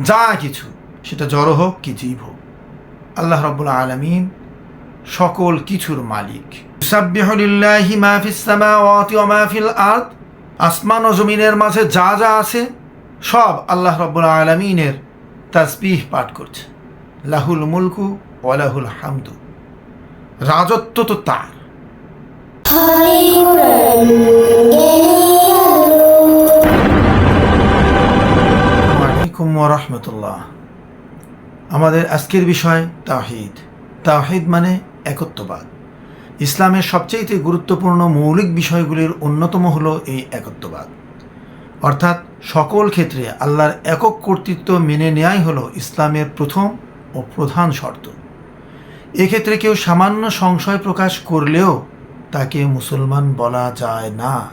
যা কিছু, সেটা জড় হোক কি জীব হোক। আল্লাহ রব্বুল আলমিন সকল কিছুর মালিক। ইউসাব্বিহু লিল্লাহি মা ফিস সামাওয়াতি ওয়া মা ফিল আসমান ও জমিনের মাঝে যা যা আছে, সব আল্লাহ রব্বুল আলমিনের তাসবিহ পাঠ করছে। লাহুল মুলকু ওয়ালাহুল হামদু। রাজত্ব তো তার। রহমতুল্লাহ। আমাদের আজকের বিষয় তাহিদ তাহিদ মানে একত্ববাদ। ইসলামের সবচেয়ে গুরুত্বপূর্ণ মৌলিক বিষয়গুলির অন্যতম হল এই একত্ববাদ। অর্থাৎ সকল ক্ষেত্রে আল্লাহর একক কর্তৃত্ব মেনে নেয়াই হলো ইসলামের প্রথম ও প্রধান শর্ত। এক্ষেত্রে কেউ সামান্য সংশয় প্রকাশ করলেও তাকে মুসলমান বলা যায় না।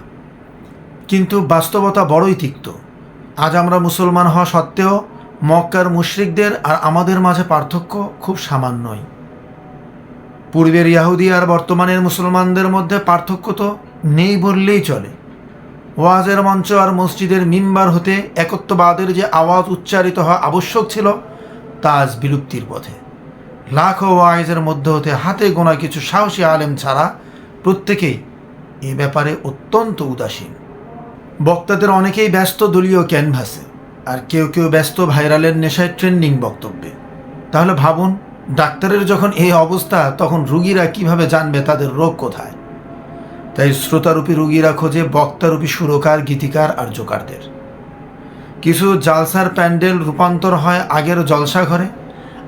কিন্তু বাস্তবতা বড়ই তিক্ত। আজ আমরা মুসলমান হওয়া সত্ত্বেও মক্কার মুশরিকদের আর আমাদের মাঝে পার্থক্য খুব সামান্যই। পূর্বের ইয়াহুদি আর বর্তমানের মুসলমানদের মধ্যে পার্থক্য তো নেই বললেই চলে। ওয়াজের মঞ্চ আর মসজিদের মিম্বার হতে একত্ববাদের যে আওয়াজ উচ্চারিত হওয়া আবশ্যক ছিল, তা আজ বিলুপ্তির পথে। লাখো ওয়াইজের মধ্যে হতে হাতে গোনা কিছু সাহসী আলেম ছাড়া প্রত্যেকেই এ ব্যাপারে অত্যন্ত উদাসীন। বক্তাদের অনেকেই ব্যস্ত দলীয় ক্যানভাসে, আর কেউ কেউ ব্যস্ত ভাইরালের নেশায় ট্রেন্ডিং বক্তব্যে। তাহলে ভাবুন, ডাক্তারের যখন এই অবস্থা, তখন রুগীরা কীভাবে জানবে তাদের রোগ কোথায়? তাই শ্রোতারূপী রুগীরা খোঁজে বক্তারূপী সুরকার, গীতিকার, আর জোকারদের। কিছু জালসার প্যান্ডেল রূপান্তর হয় আগের জলসা ঘরে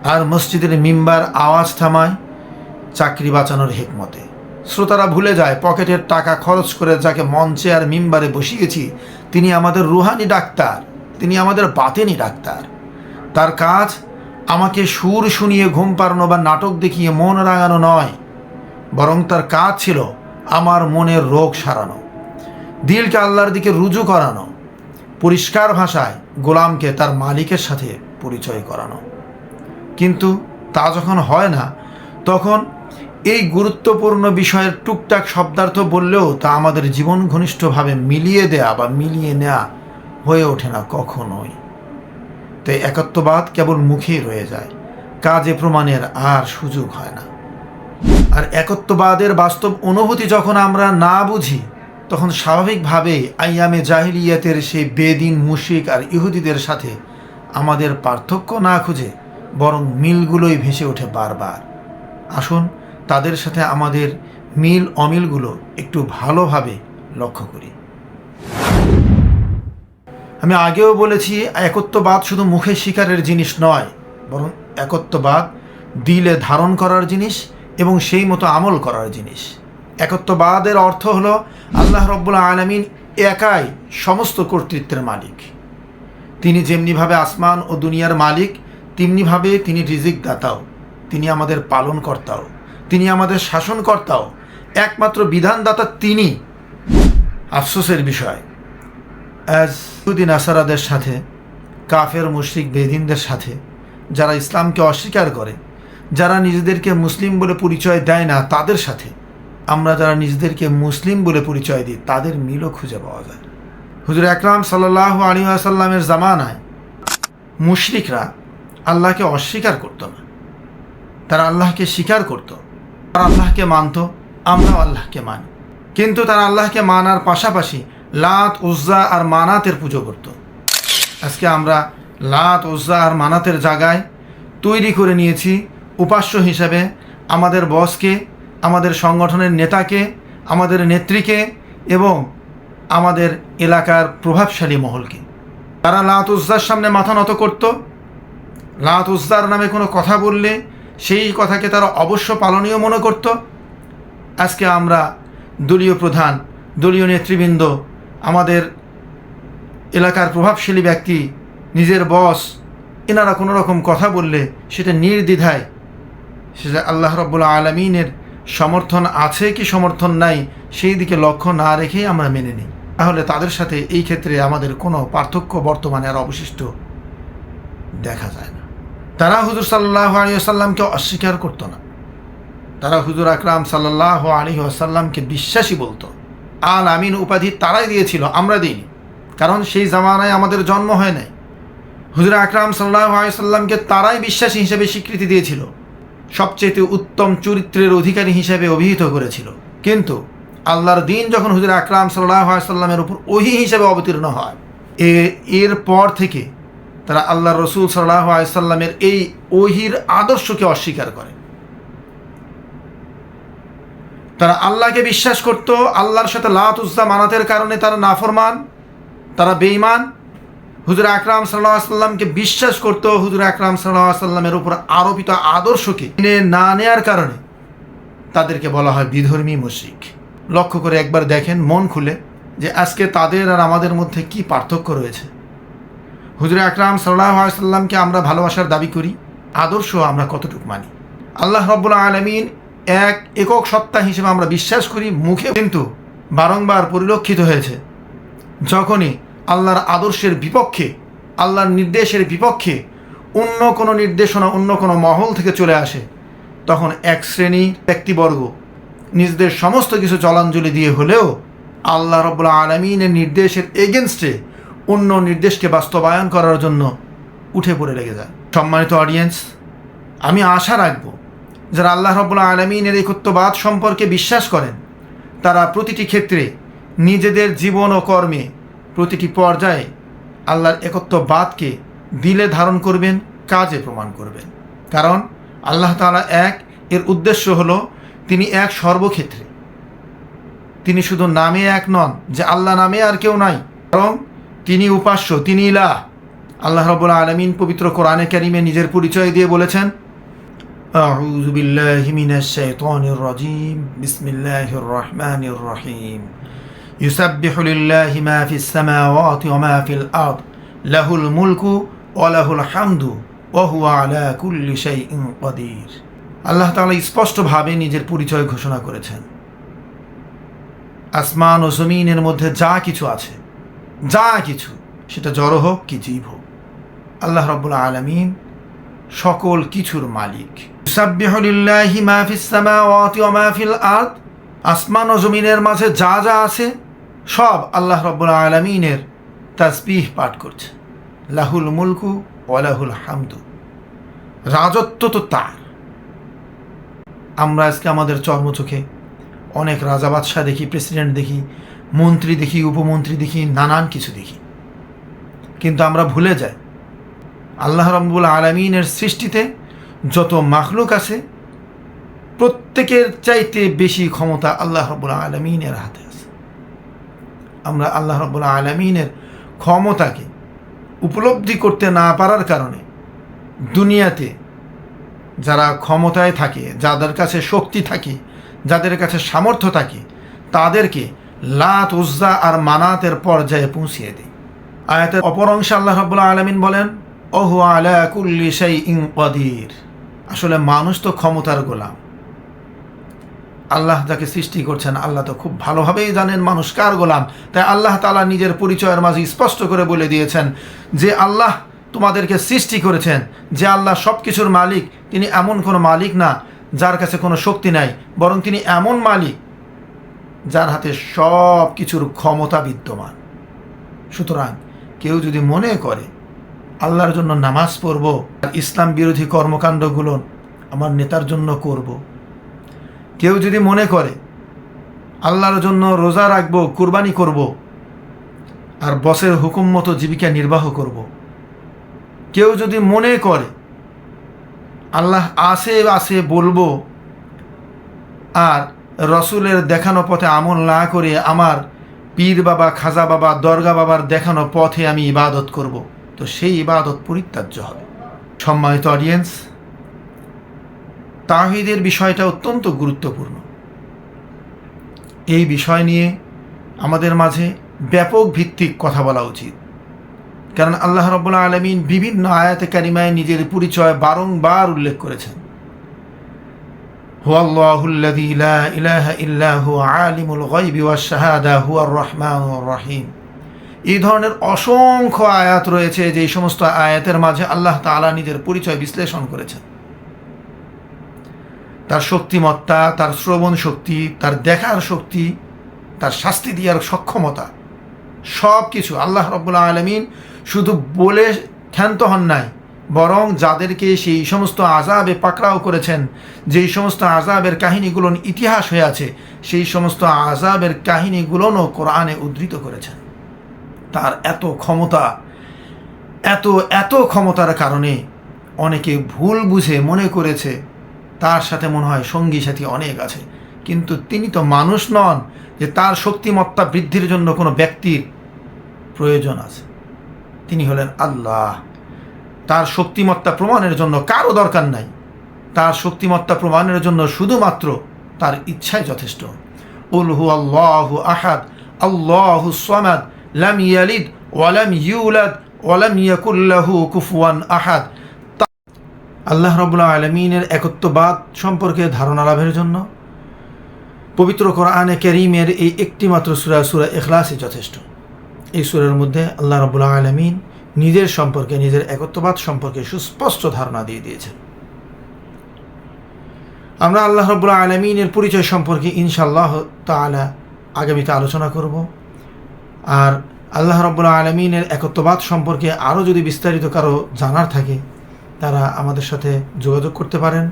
আর মসজিদের মিম্বার আওয়াজ থামায় চাকরি বাঁচানোর হেকমতে। শ্রোতারা ভুলে যায়, পকেটের টাকা খরচ করে যাকে মঞ্চে আর মিম্বারে বসিয়েছি, তিনি আমাদের রুহানি ডাক্তার, তিনি আমাদের বাতেনি ডাক্তার। তার কাজ, আমাকে সুর শুনিয়ে ঘুম পাড়ানো বা নাটক দেখিয়ে মন রাঙানো নয়, বরং তার কাজ ছিল আমার মনের রোগ সারানো, দিলকে আল্লাহর দিকে রুজু করানো, পরিষ্কার ভাষায় গোলামকে তার মালিকের সাথে পরিচয় করানো। কিন্তু তা যখন হয় না, তখন এই গুরুত্বপূর্ণ বিষয়ের টুকটাক শব্দার্থ বললেও তা আমাদের জীবন ঘনিষ্ঠভাবে মিলিয়ে দেয়া বা মিলিয়ে নেওয়া হয়ে ওঠে না কখনোই। তাই একত্ববাদ কেবল মুখেই রয়ে যায়, কাজে প্রমাণের আর সুযোগ হয় না। আর একত্ববাদের বাস্তব অনুভূতি যখন আমরা না বুঝি, তখন স্বাভাবিকভাবেই আইয়ামে জাহিলিয়াতের সেই বেদিন মুশিক আর ইহুদিদের সাথে আমাদের পার্থক্য না খুঁজে বরং মিলগুলোই ভেসে ওঠে বারবার। আসুন তাদের সাথে আমাদের মিল অমিলগুলো একটু ভালোভাবে লক্ষ্য করি। আমি আগেও বলেছি, একত্ববাদ শুধু মুখে শিকারের জিনিস নয়, বরং একত্ববাদ দিলে ধারণ করার জিনিস এবং সেই মতো আমল করার জিনিস। একত্ববাদের অর্থ হলো আল্লাহ রব্বুল আলমিন একাই সমস্ত কর্তৃত্বের মালিক। তিনি যেমনিভাবে আসমান ও দুনিয়ার মালিক, তেমনিভাবে তিনি রিজিক দাতাও তিনি আমাদের পালনকর্তাও। তিনি আমাদের শাসনকর্তাও, একমাত্র বিধানদাতা তিনি। আফসোসের বিষয় অ্যাজ উদ্দিন আসারাদের সাথে, কাফের মুশরিক বেদিনদের সাথে, যারা ইসলামকে অস্বীকার করে, যারা নিজেদেরকে মুসলিম বলে পরিচয় দেয় না তাদের সাথে, আমরা যারা নিজেদেরকে মুসলিম বলে পরিচয় দিই তাদের মিলও খুঁজে পাওয়া যায়। হুজুর একরাম সাল্লাহ আলী আসাল্লামের জামানায় মুশরিকরা আল্লাহকে অস্বীকার করতো না। তারা আল্লাহকে স্বীকার করত। তারা আল্লাহকে মানত, আমরাও আল্লাহকে মানি। কিন্তু তারা আল্লাহকে মানার পাশাপাশি লাত, উজ্জা আর মানাতের পুজো করত। আজকে আমরা লাত, উজ্জা আর মানাতের জায়গায় তৈরি করে নিয়েছি উপাস্য হিসাবে আমাদের বসকে, আমাদের সংগঠনের নেতাকে, আমাদের নেত্রীকে এবং আমাদের এলাকার প্রভাবশালী মহলকে। তারা লাত, উজ্জার সামনে মাথা নত করত। লাত, উজ্জার নামে কোনো কথা বললে সেই কথাকে তারা অবশ্য পালনীয় মনে করত। আজকে আমরা দলীয় প্রধান, দলীয় নেতৃবৃন্দ, আমাদের এলাকার প্রভাবশালী ব্যক্তি, নিজের বস, এনারা কোনো রকম কথা বললে সেটা নির্দ্বিধায়, সেটা আল্লাহ রব্বুল আলমিনের সমর্থন আছে কি সমর্থন নাই, সেই দিকে লক্ষ্য না রেখেই আমরা মেনে নিই। তাহলে তাদের সাথে এই ক্ষেত্রে আমাদের কোনো পার্থক্য বর্তমানে আর অবশিষ্ট দেখা যায় না। তারা হুজুর সাল্লাহ আলী আসাল্লামকে অস্বীকার করতো না। তারা হুজুর আকরাম সাল্লাহ আলী আসাল্লামকে বিশ্বাসী বলতো। আল আমিন উপাধি তারাই দিয়েছিল, আমরা দিইনি। কারণ সেই জামানায় আমাদের জন্ম হয় নাই। হুজুর আকরাম সাল্লাহ সাল্লামকে তারাই বিশ্বাসী হিসেবে স্বীকৃতি দিয়েছিল। সবচেয়ে উত্তম চরিত্রের অধিকারী হিসেবে অভিহিত করেছিল। কিন্তু আল্লাহর দিন যখন হুজুর আকরাম সাল্লাহ সাল্লামের উপর ওহি হিসেবে অবতীর্ণ হয় এর পর থেকে তারা আল্লাহ রসুল সাল্লাহ সাল্লামের এই ওহির আদর্শকে অস্বীকার করে। তারা আল্লাহকে বিশ্বাস করত, আল্লাহর সাথে লাতুজ্জা মানাতের কারণে তারা নাফরমান, তারা বেঈমান। হুজুর আকরাম সাল্লাহ সাল্লামকে বিশ্বাস করত, হুজুর আকরাম সাল্লাহ সাল্লামের উপর আরোপিত আদর্শকে মেনে না নেয়ার কারণে তাদেরকে বলা হয় বিধর্মী মুশিক লক্ষ্য করে একবার দেখেন, মন খুলে যে আজকে তাদের আর আমাদের মধ্যে কি পার্থক্য রয়েছে। হুজুর আকরাম সাল্লাহ সাল্লামকে আমরা ভালোবাসার দাবি করি, আদর্শ আমরা কতটুকু মানি? আল্লাহ রব্বুল আলমিন এক একক সত্তা হিসেবে আমরা বিশ্বাস করি, মুখে কিন্তু বারংবার পরিলক্ষিত হয়েছে। যখনই আল্লাহর আদর্শের বিপক্ষে, আল্লাহর নির্দেশের বিপক্ষে অন্য কোনো নির্দেশনা, অন্য কোনো মহল থেকে চলে আসে, তখন এক শ্রেণি ব্যক্তিবর্গ নিজেদের সমস্ত কিছু জলাঞ্জলি দিয়ে হলেও আল্লাহ রব্বুল্লা আলমিনের নির্দেশের এগেনস্টে অন্য নির্দেশকে বাস্তবায়ন করার জন্য উঠে পড়ে লেগে যায়। সম্মানিত অডিয়েন্স আমি আশা রাখব, যারা আল্লাহ রব্বুল্লা আলমিনের একত্ববাদ সম্পর্কে বিশ্বাস করেন, তারা প্রতিটি ক্ষেত্রে নিজেদের জীবন ও কর্মে প্রতিটি পর্যায়ে আল্লাহর একত্ববাদকে দিলে ধারণ করবেন, কাজে প্রমাণ করবেন। কারণ আল্লাহ তালা এক, এর উদ্দেশ্য হলো তিনি এক সর্বক্ষেত্রে। তিনি শুধু নামে এক নন, যে আল্লাহ নামে আর কেউ নাই। বরং তিনি উপাস্য তিনি ইলাহ আল্লাহ রবুল্লা আলমিন পবিত্র কোরআনে কারিমে নিজের পরিচয় দিয়ে বলেছেন أعوذ بالله من الشيطان الرجيم بسم الله الرحمن الرحيم يسبح لله ما في السماوات وما في الأرض له الملك وله الحمد وهو على كل شيء قدير আল্লাহ তাআলা স্পষ্টভাবে নিজের পরিচয় ঘোষণা করেছেন আসমান ও জমিনের মধ্যে যা কিছু আছে যা কিছু, সেটা জড় হোক কি জীব হোক। আল্লাহ রব্বুল আলমিন সকল কিছুর মালিক। আসমান ও জমিনের মাঝে যা যা আছে, সব আল্লাহ রব্বুল আলমিনের তাসবিহ পাঠ করছে। লাহুল মুলকু ওয়ালাহুল হামদু। রাজত্ব তো তার। আমরা আজকে আমাদের চর্মচোখে অনেক রাজা বাদশাহ দেখি, প্রেসিডেন্ট দেখি মন্ত্রী দেখি, উপমন্ত্রী দেখি, নানান কিছু দেখি। কিন্তু আমরা ভুলে যাই, আল্লাহ রব্বুল আলমিনের সৃষ্টিতে যত মাখলুক আছে, প্রত্যেকের চাইতে বেশি ক্ষমতা আল্লাহ রব্বুল আলমিনের হাতে আছে। আমরা আল্লাহ রব্বুল আলমিনের ক্ষমতাকে উপলব্ধি করতে না পারার কারণে দুনিয়াতে যারা ক্ষমতায় থাকে, যাদের কাছে শক্তি থাকে, যাদের কাছে সামর্থ্য থাকে, তাদেরকে লাত, উজ্জা আর মানাতের পর্যায়ে পৌঁছিয়ে দেয় আয়াতের অপর অংশে আল্লাহ রব্বুল্লাহ আলমিন বলেন, ওহু আলা কুল্লি সেই ইং আসলে মানুষ তো ক্ষমতার গোলাম। আল্লাহ যাকে সৃষ্টি করছেন, আল্লাহ তো খুব ভালোভাবেই জানেন মানুষ কার গোলাম। তাই আল্লাহ তালা নিজের পরিচয়ের মাঝে স্পষ্ট করে বলে দিয়েছেন যে, আল্লাহ তোমাদেরকে সৃষ্টি করেছেন। যে আল্লাহ সব কিছুর মালিক, তিনি এমন কোনো মালিক না যার কাছে কোনো শক্তি নাই, বরং তিনি এমন মালিক যার হাতে সব কিছুর ক্ষমতা বিদ্যমান সুতরাং কেউ যদি মনে করে, আল্লাহর জন্য নামাজ পড়ব ইসলাম বিরোধী কর্মকাণ্ডগুলো আমার নেতার জন্য করব। কেউ যদি মনে করে, আল্লাহর জন্য রোজা রাখব, কুরবানি করব। আর বসের হুকুম মতো জীবিকা নির্বাহ করব। কেউ যদি মনে করে, আল্লাহ আসে আসে বলব, আর রসুলের দেখানো পথে আমল না করে আমার পীর বাবা, খাজা বাবা, দরগা বাবার দেখানো পথে আমি ইবাদত করব। তো সেই ইবাদত পরিত্যাজ্য হবে। সম্মানিত অডিয়েন্স তাহিদের বিষয়টা অত্যন্ত গুরুত্বপূর্ণ। এই বিষয় নিয়ে আমাদের মাঝে ব্যাপক ভিত্তিক কথা বলা উচিত। কারণ আল্লাহ রব্বুল্লা আলমিন বিভিন্ন আয়াতে কারিমায় নিজের পরিচয় বারংবার উল্লেখ করেছেন। হুয়াল্লাহুল্লাযী লা ইলাহা ইল্লা হুয়া আলিমুল গায়বি ওয়াশ শাহাদা হুয়ার রহমানুর রহিম। এই ধরনের অসংখ্য আয়াত রয়েছে যে সমস্ত আয়াতের মাঝে আল্লাহ তাআলা নিজের পরিচয় বিশ্লেষণ করেছেন। তার শক্তিমত্তা, তার শ্রবণ শক্তি, তার দেখার শক্তি, তার শাস্তি দেওয়ার সক্ষমতা সব কিছু আল্লাহ রব্বুল্লা আলমিন শুধু বলে ক্ষান্ত হন নাই বরং যাদেরকে সেই সমস্ত আজাবে পাকড়াও করেছেন, যেই সমস্ত আজাবের কাহিনীগুলো ইতিহাস হয়ে আছে, সেই সমস্ত আজাবের কাহিনীগুলোও কোরআনে উদ্ধৃত করেছেন। তার এত ক্ষমতা, এত এত ক্ষমতার কারণে অনেকে ভুল বুঝে মনে করেছে, তার সাথে মনে হয় সঙ্গী সাথী অনেক আছে। কিন্তু তিনি তো মানুষ নন যে তার শক্তিমত্তা বৃদ্ধির জন্য কোনো ব্যক্তির প্রয়োজন আছে। তিনি হলেন আল্লাহ। তার শক্তিমত্তা প্রমাণের জন্য কারও দরকার নাই। তার শক্তিমত্তা প্রমাণের জন্য শুধুমাত্র তার ইচ্ছাই যথেষ্ট। উলহু আল্লাহ আহাদ, আল্লাহু সামাদ, লাম ইয়ালিদ ওয়ালাম ইউলাদ ওয়ালাম ইয়াকুল্লাহু কুফুয়ান আহাদ। আল্লাহ রবুল্লা আলমিনের একত্ববাদ সম্পর্কে ধারণা লাভের জন্য পবিত্র কোরআনে কেরিমের এই একটিমাত্র সুরা সুরা এখলাসই যথেষ্ট। এই সুরের মধ্যে আল্লাহ রবুল্লা আলমিন নিজের সম্পর্কে, নিজের একত্ববাদ সম্পর্কে সুস্পষ্ট ধারণা দিয়ে দিয়েছেন আমরা আল্লাহ রবুল্লা আলমিনের পরিচয় সম্পর্কে ইনশাল্লাহ তালা আগামীতে আলোচনা করব। আর আল্লাহ রব্বুল্লা আলমিনের একত্ববাদ সম্পর্কে আরও যদি বিস্তারিত কারও জানার থাকে, তারা আমাদের সাথে যোগাযোগ করতে পারেন।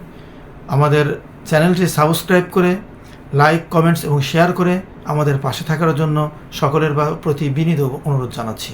আমাদের চ্যানেলটি সাবস্ক্রাইব করে, লাইক, কমেন্টস এবং শেয়ার করে আমাদের পাশে থাকার জন্য সকলের প্রতি বিনীত অনুরোধ জানাচ্ছি।